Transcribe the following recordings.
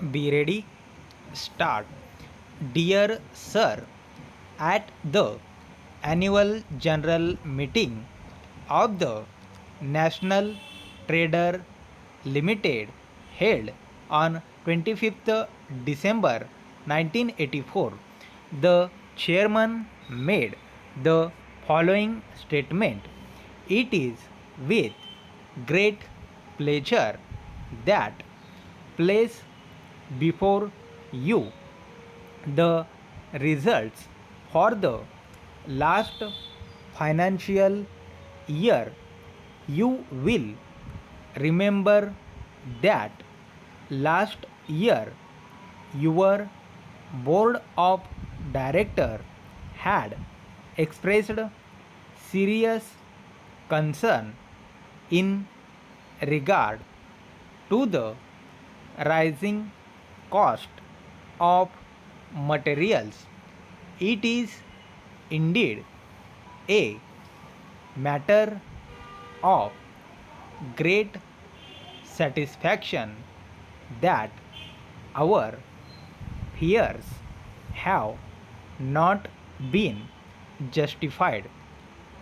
Be ready. Start. Dear Sir, at the annual general meeting of the National Trader Limited held on 25th December 1984, the chairman made the following statement It is with great pleasure that place before you the results for the last financial year. You will remember that last year your board of director had expressed serious concern in regard to the rising cost of materials. It is indeed a matter of great satisfaction that our fears have not been justified.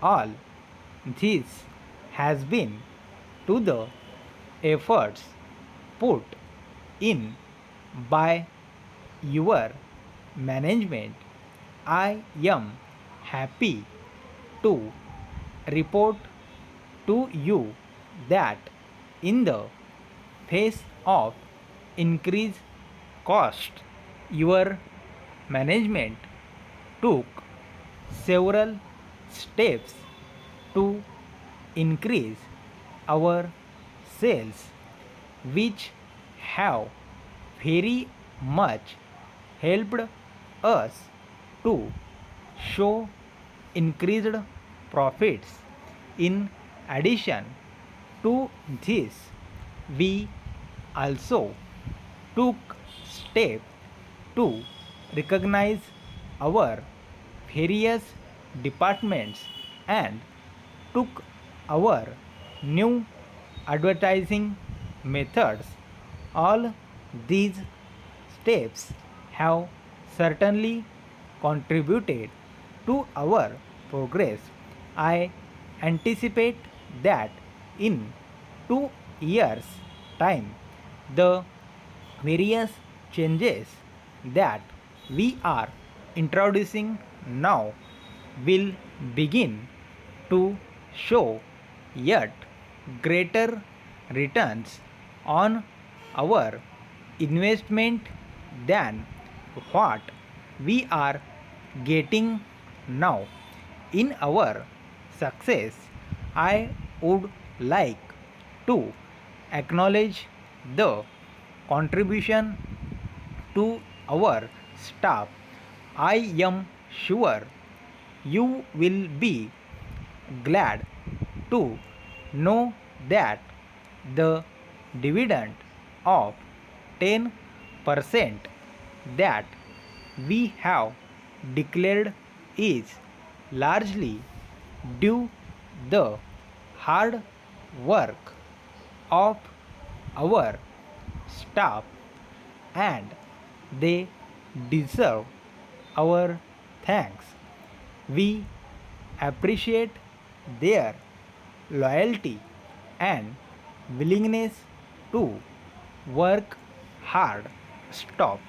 All this has been to the efforts put in by your management. I am happy to report to you that in the face of increased cost, your management took several steps to increase our sales, which have very much helped us to show increased profits. In addition to this, we also took steps to recognize our various departments and took our new advertising methods. All these steps have certainly contributed to our progress. I anticipate that in two years' time, the various changes that we are introducing now will begin to show yet greater returns on our investment than what we are getting now. In our success, I would like to acknowledge the contribution to our staff. I am sure you will be glad to know that the dividend of 10% that we have declared is largely due the hard work of our staff and they deserve our thanks. We appreciate their loyalty and willingness to work hard. Stop.